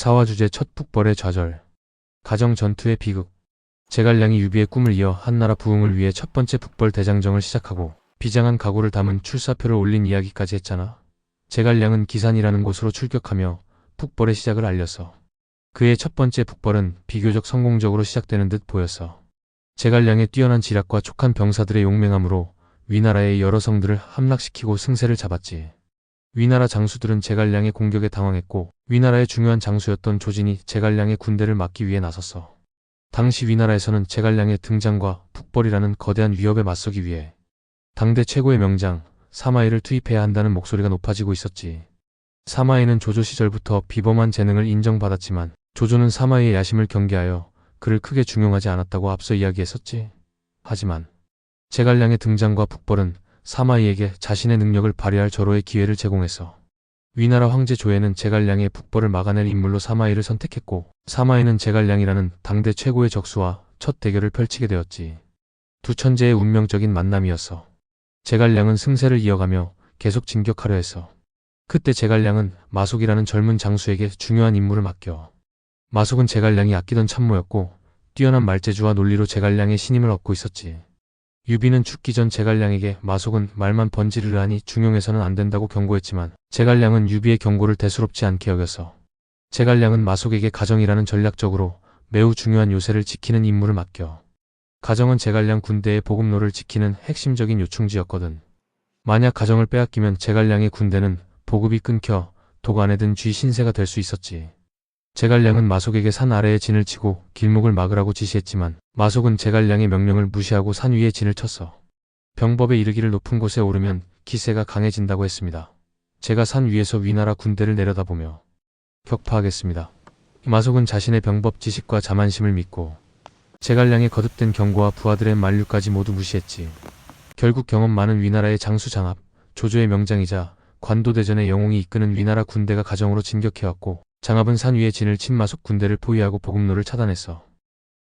14화 주제 첫 북벌의 좌절. 가정 전투의 비극. 제갈량이 유비의 꿈을 이어 한나라 부흥을 위해 첫 번째 북벌 대장정을 시작하고 비장한 각오를 담은 출사표를 올린 이야기까지 했잖아. 제갈량은 기산이라는 곳으로 출격하며 북벌의 시작을 알렸어. 그의 첫 번째 북벌은 비교적 성공적으로 시작되는 듯 보였어. 제갈량의 뛰어난 지략과 촉한 병사들의 용맹함으로 위나라의 여러 성들을 함락시키고 승세를 잡았지. 위나라 장수들은 제갈량의 공격에 당황했고 위나라의 중요한 장수였던 조진이 제갈량의 군대를 막기 위해 나섰어. 당시 위나라에서는 제갈량의 등장과 북벌이라는 거대한 위협에 맞서기 위해 당대 최고의 명장 사마이를 투입해야 한다는 목소리가 높아지고 있었지. 사마이는 조조 시절부터 비범한 재능을 인정받았지만 조조는 사마이의 야심을 경계하여 그를 크게 중용하지 않았다고 앞서 이야기했었지. 하지만 제갈량의 등장과 북벌은 사마이에게 자신의 능력을 발휘할 절호의 기회를 제공했어. 위나라 황제 조에는 제갈량의 북벌을 막아낼 인물로 사마이를 선택했고 사마이는 제갈량이라는 당대 최고의 적수와 첫 대결을 펼치게 되었지. 두 천재의 운명적인 만남이었어. 제갈량은 승세를 이어가며 계속 진격하려 했어. 그때 제갈량은 마속이라는 젊은 장수에게 중요한 임무를 맡겨. 마속은 제갈량이 아끼던 참모였고 뛰어난 말재주와 논리로 제갈량의 신임을 얻고 있었지. 유비는 죽기 전 제갈량에게 마속은 말만 번지르르 하니 중용해서는 안 된다고 경고했지만 제갈량은 유비의 경고를 대수롭지 않게 여겼어. 제갈량은 마속에게 가정이라는 전략적으로 매우 중요한 요새를 지키는 임무를 맡겨. 가정은 제갈량 군대의 보급로를 지키는 핵심적인 요충지였거든. 만약 가정을 빼앗기면 제갈량의 군대는 보급이 끊겨 독 안에 든 쥐 신세가 될 수 있었지. 제갈량은 마속에게 산 아래에 진을 치고 길목을 막으라고 지시했지만 마속은 제갈량의 명령을 무시하고 산 위에 진을 쳤어. 병법에 이르기를 높은 곳에 오르면 기세가 강해진다고 했습니다. 제가 산 위에서 위나라 군대를 내려다보며 격파하겠습니다. 마속은 자신의 병법 지식과 자만심을 믿고 제갈량의 거듭된 경고와 부하들의 만류까지 모두 무시했지. 결국 경험 많은 위나라의 장수장합, 조조의 명장이자 관도대전의 영웅이 이끄는 위나라 군대가 가정으로 진격해왔고 장합은 산 위에 진을 친 마속 군대를 포위하고 보급로를 차단했어.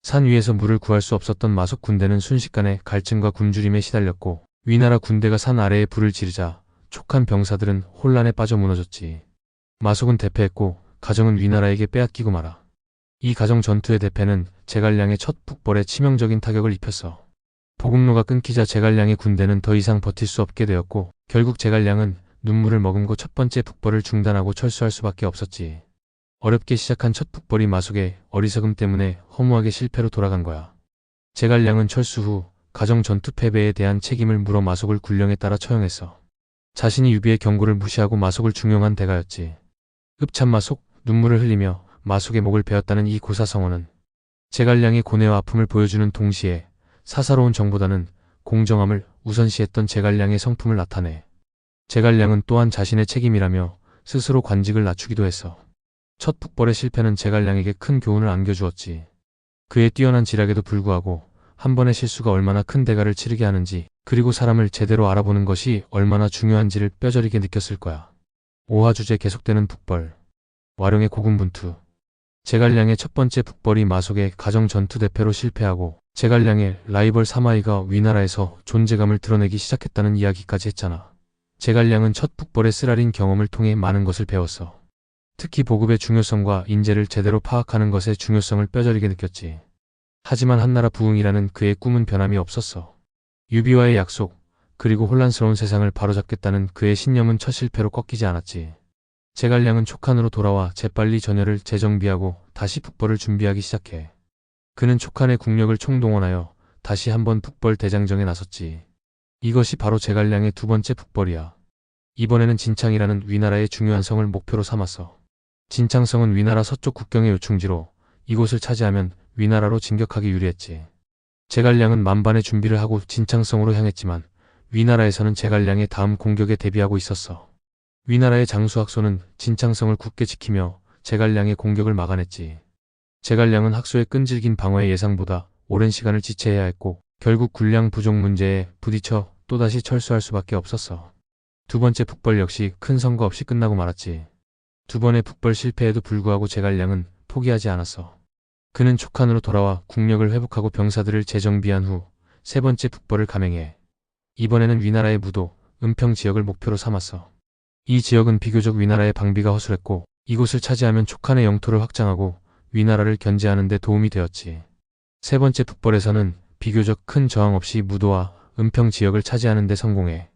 산 위에서 물을 구할 수 없었던 마속 군대는 순식간에 갈증과 굶주림에 시달렸고 위나라 군대가 산 아래에 불을 지르자 촉한 병사들은 혼란에 빠져 무너졌지. 마속은 대패했고 가정은 위나라에게 빼앗기고 말아. 이 가정 전투의 대패는 제갈량의 첫 북벌에 치명적인 타격을 입혔어. 보급로가 끊기자 제갈량의 군대는 더 이상 버틸 수 없게 되었고 결국 제갈량은 눈물을 머금고 첫 번째 북벌을 중단하고 철수할 수밖에 없었지. 어렵게 시작한 첫 북벌이 마속의 어리석음 때문에 허무하게 실패로 돌아간 거야. 제갈량은 철수 후 가정 전투 패배에 대한 책임을 물어 마속을 군령에 따라 처형했어. 자신이 유비의 경고를 무시하고 마속을 중용한 대가였지. 읍참 마속, 눈물을 흘리며 마속의 목을 베었다는 이 고사성어는 제갈량의 고뇌와 아픔을 보여주는 동시에 사사로운 정보다는 공정함을 우선시했던 제갈량의 성품을 나타내. 제갈량은 또한 자신의 책임이라며 스스로 관직을 낮추기도 했어. 첫 북벌의 실패는 제갈량에게 큰 교훈을 안겨주었지. 그의 뛰어난 지략에도 불구하고 한 번의 실수가 얼마나 큰 대가를 치르게 하는지 그리고 사람을 제대로 알아보는 것이 얼마나 중요한지를 뼈저리게 느꼈을 거야. 오화 주제 계속되는 북벌. 와룡의 고군분투. 제갈량의 첫 번째 북벌이 마속의 가정 전투 대패로 실패하고 제갈량의 라이벌 사마이가 위나라에서 존재감을 드러내기 시작했다는 이야기까지 했잖아. 제갈량은 첫 북벌의 쓰라린 경험을 통해 많은 것을 배웠어. 특히 보급의 중요성과 인재를 제대로 파악하는 것의 중요성을 뼈저리게 느꼈지. 하지만 한나라 부흥이라는 그의 꿈은 변함이 없었어. 유비와의 약속, 그리고 혼란스러운 세상을 바로잡겠다는 그의 신념은 첫 실패로 꺾이지 않았지. 제갈량은 촉한으로 돌아와 재빨리 전열을 재정비하고 다시 북벌을 준비하기 시작해. 그는 촉한의 국력을 총동원하여 다시 한번 북벌 대장정에 나섰지. 이것이 바로 제갈량의 두 번째 북벌이야. 이번에는 진창이라는 위나라의 중요한 성을 목표로 삼았어. 진창성은 위나라 서쪽 국경의 요충지로 이곳을 차지하면 위나라로 진격하기 유리했지. 제갈량은 만반의 준비를 하고 진창성으로 향했지만 위나라에서는 제갈량의 다음 공격에 대비하고 있었어. 위나라의 장수학소는 진창성을 굳게 지키며 제갈량의 공격을 막아냈지. 제갈량은 학소의 끈질긴 방어의 예상보다 오랜 시간을 지체해야 했고 결국 군량 부족 문제에 부딪혀 또다시 철수할 수밖에 없었어. 두 번째 북벌 역시 큰 성과 없이 끝나고 말았지. 두 번의 북벌 실패에도 불구하고 제갈량은 포기하지 않았어. 그는 촉한으로 돌아와 국력을 회복하고 병사들을 재정비한 후 세 번째 북벌을 감행해. 이번에는 위나라의 무도, 은평 지역을 목표로 삼았어. 이 지역은 비교적 위나라의 방비가 허술했고 이곳을 차지하면 촉한의 영토를 확장하고 위나라를 견제하는 데 도움이 되었지. 세 번째 북벌에서는 비교적 큰 저항 없이 무도와 은평 지역을 차지하는 데 성공해.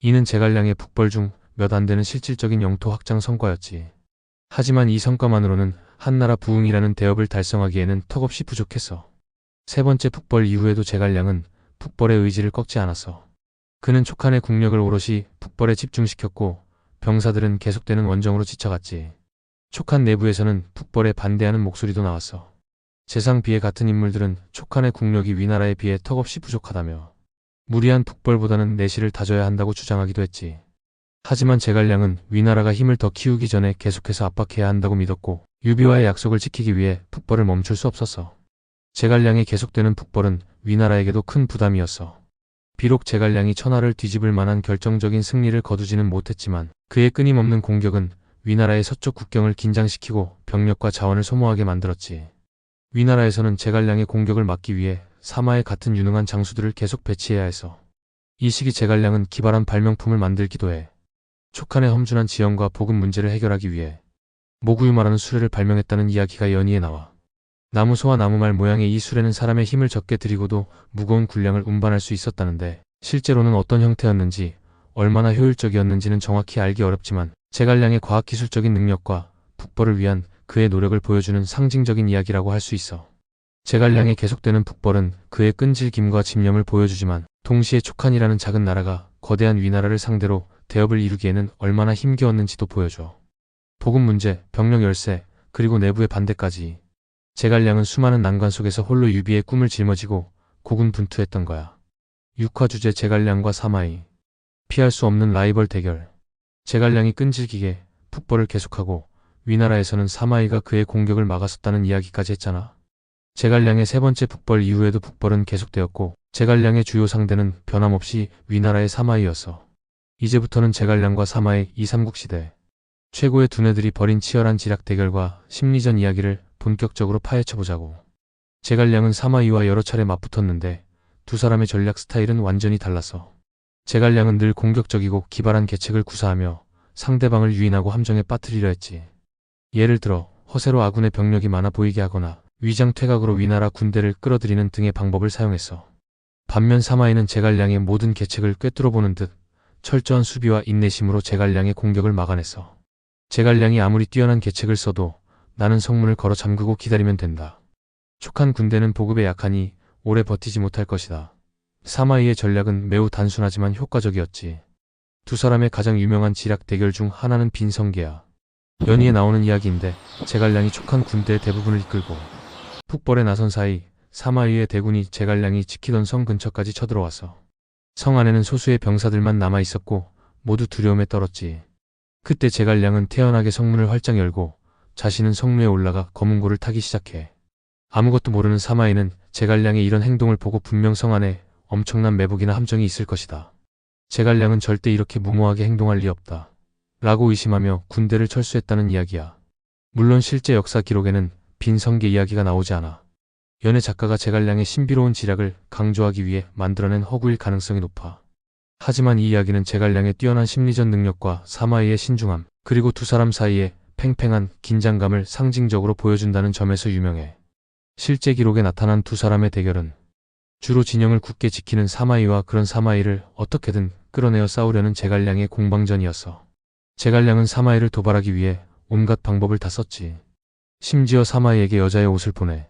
이는 제갈량의 북벌 중 몇 안 되는 실질적인 영토 확장 성과였지. 하지만 이 성과만으로는 한나라 부흥이라는 대업을 달성하기에는 턱없이 부족했어. 세 번째 북벌 이후에도 제갈량은 북벌의 의지를 꺾지 않았어. 그는 촉한의 국력을 오롯이 북벌에 집중시켰고 병사들은 계속되는 원정으로 지쳐갔지. 촉한 내부에서는 북벌에 반대하는 목소리도 나왔어. 재상 비에 같은 인물들은 촉한의 국력이 위나라에 비해 턱없이 부족하다며 무리한 북벌보다는 내실을 다져야 한다고 주장하기도 했지. 하지만 제갈량은 위나라가 힘을 더 키우기 전에 계속해서 압박해야 한다고 믿었고 유비와의 약속을 지키기 위해 북벌을 멈출 수 없었어. 제갈량의 계속되는 북벌은 위나라에게도 큰 부담이었어. 비록 제갈량이 천하를 뒤집을 만한 결정적인 승리를 거두지는 못했지만 그의 끊임없는 공격은 위나라의 서쪽 국경을 긴장시키고 병력과 자원을 소모하게 만들었지. 위나라에서는 제갈량의 공격을 막기 위해 사마에 같은 유능한 장수들을 계속 배치해야 해서 이 시기 제갈량은 기발한 발명품을 만들기도 해. 촉한의 험준한 지형과 보급 문제를 해결하기 위해 모구유마라는 수레를 발명했다는 이야기가 연이에 나와. 나무소와 나무말 모양의 이 수레는 사람의 힘을 적게 들이고도 무거운 군량을 운반할 수 있었다는데 실제로는 어떤 형태였는지 얼마나 효율적이었는지는 정확히 알기 어렵지만 제갈량의 과학기술적인 능력과 북벌을 위한 그의 노력을 보여주는 상징적인 이야기라고 할 수 있어. 제갈량의 계속되는 북벌은 그의 끈질김과 집념을 보여주지만 동시에 촉한이라는 작은 나라가 거대한 위나라를 상대로 대업을 이루기에는 얼마나 힘겨웠는지도 보여줘. 보급 문제, 병력 열세, 그리고 내부의 반대까지. 제갈량은 수많은 난관 속에서 홀로 유비의 꿈을 짊어지고 고군분투했던 거야. 육화 주제 제갈량과 사마이. 피할 수 없는 라이벌 대결. 제갈량이 끈질기게 북벌을 계속하고 위나라에서는 사마이가 그의 공격을 막았었다는 이야기까지 했잖아. 제갈량의 세 번째 북벌 이후에도 북벌은 계속되었고 제갈량의 주요 상대는 변함없이 위나라의 사마이였어. 이제부터는 제갈량과 사마의 2, 3국 시대. 최고의 두뇌들이 벌인 치열한 지략 대결과 심리전 이야기를 본격적으로 파헤쳐보자고. 제갈량은 사마이와 여러 차례 맞붙었는데 두 사람의 전략 스타일은 완전히 달랐어. 제갈량은 늘 공격적이고 기발한 계책을 구사하며 상대방을 유인하고 함정에 빠뜨리려 했지. 예를 들어 허세로 아군의 병력이 많아 보이게 하거나 위장 퇴각으로 위나라 군대를 끌어들이는 등의 방법을 사용했어. 반면 사마이는 제갈량의 모든 계책을 꿰뚫어보는 듯 철저한 수비와 인내심으로 제갈량의 공격을 막아냈어. 제갈량이 아무리 뛰어난 계책을 써도 나는 성문을 걸어 잠그고 기다리면 된다. 촉한 군대는 보급에 약하니 오래 버티지 못할 것이다. 사마이의 전략은 매우 단순하지만 효과적이었지. 두 사람의 가장 유명한 지략 대결 중 하나는 빈성계야. 연희에 나오는 이야기인데 제갈량이 촉한 군대의 대부분을 이끌고 북벌에 나선 사이 사마이의 대군이 제갈량이 지키던 성 근처까지 쳐들어왔어. 성 안에는 소수의 병사들만 남아 있었고 모두 두려움에 떨었지. 그때 제갈량은 태연하게 성문을 활짝 열고 자신은 성루에 올라가 검은고를 타기 시작해. 아무것도 모르는 사마이는 제갈량의 이런 행동을 보고 분명 성 안에 엄청난 매복이나 함정이 있을 것이다. 제갈량은 절대 이렇게 무모하게 행동할 리 없다. 라고 의심하며 군대를 철수했다는 이야기야. 물론 실제 역사 기록에는 빈 성계 이야기가 나오지 않아. 연애 작가가 제갈량의 신비로운 지략을 강조하기 위해 만들어낸 허구일 가능성이 높아. 하지만 이 이야기는 제갈량의 뛰어난 심리전 능력과 사마이의 신중함, 그리고 두 사람 사이의 팽팽한 긴장감을 상징적으로 보여준다는 점에서 유명해. 실제 기록에 나타난 두 사람의 대결은 주로 진영을 굳게 지키는 사마이와 그런 사마이를 어떻게든 끌어내어 싸우려는 제갈량의 공방전이었어. 제갈량은 사마이를 도발하기 위해 온갖 방법을 다 썼지. 심지어 사마이에게 여자의 옷을 보내.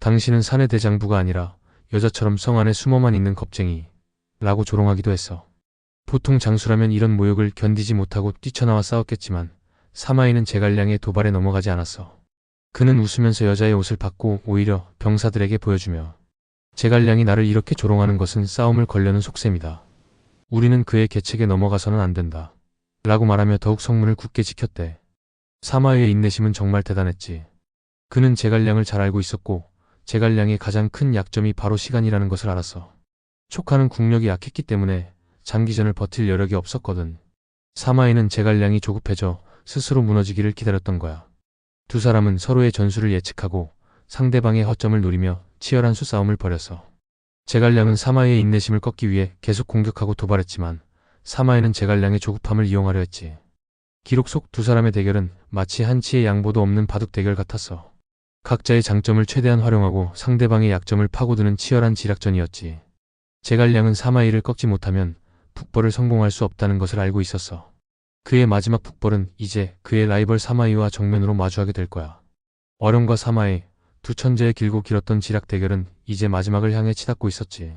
당신은 사내 대장부가 아니라 여자처럼 성 안에 숨어만 있는 겁쟁이. 라고 조롱하기도 했어. 보통 장수라면 이런 모욕을 견디지 못하고 뛰쳐나와 싸웠겠지만 사마이는 제갈량의 도발에 넘어가지 않았어. 그는 웃으면서 여자의 옷을 받고 오히려 병사들에게 보여주며 제갈량이 나를 이렇게 조롱하는 것은 싸움을 걸려는 속셈이다. 우리는 그의 계책에 넘어가서는 안 된다. 라고 말하며 더욱 성문을 굳게 지켰대. 사마이의 인내심은 정말 대단했지. 그는 제갈량을 잘 알고 있었고 제갈량의 가장 큰 약점이 바로 시간이라는 것을 알았어. 촉하는 국력이 약했기 때문에 장기전을 버틸 여력이 없었거든. 사마이는 제갈량이 조급해져 스스로 무너지기를 기다렸던 거야. 두 사람은 서로의 전술을 예측하고 상대방의 허점을 노리며 치열한 수싸움을 벌였어. 제갈량은 사마이의 인내심을 꺾기 위해 계속 공격하고 도발했지만 사마이는 제갈량의 조급함을 이용하려 했지. 기록 속 두 사람의 대결은 마치 한치의 양보도 없는 바둑 대결 같았어. 각자의 장점을 최대한 활용하고 상대방의 약점을 파고드는 치열한 지략전이었지. 제갈량은 사마이를 꺾지 못하면 북벌을 성공할 수 없다는 것을 알고 있었어. 그의 마지막 북벌은 이제 그의 라이벌 사마이와 정면으로 마주하게 될 거야. 어령과 사마이, 두 천재의 길고 길었던 지략 대결은 이제 마지막을 향해 치닫고 있었지.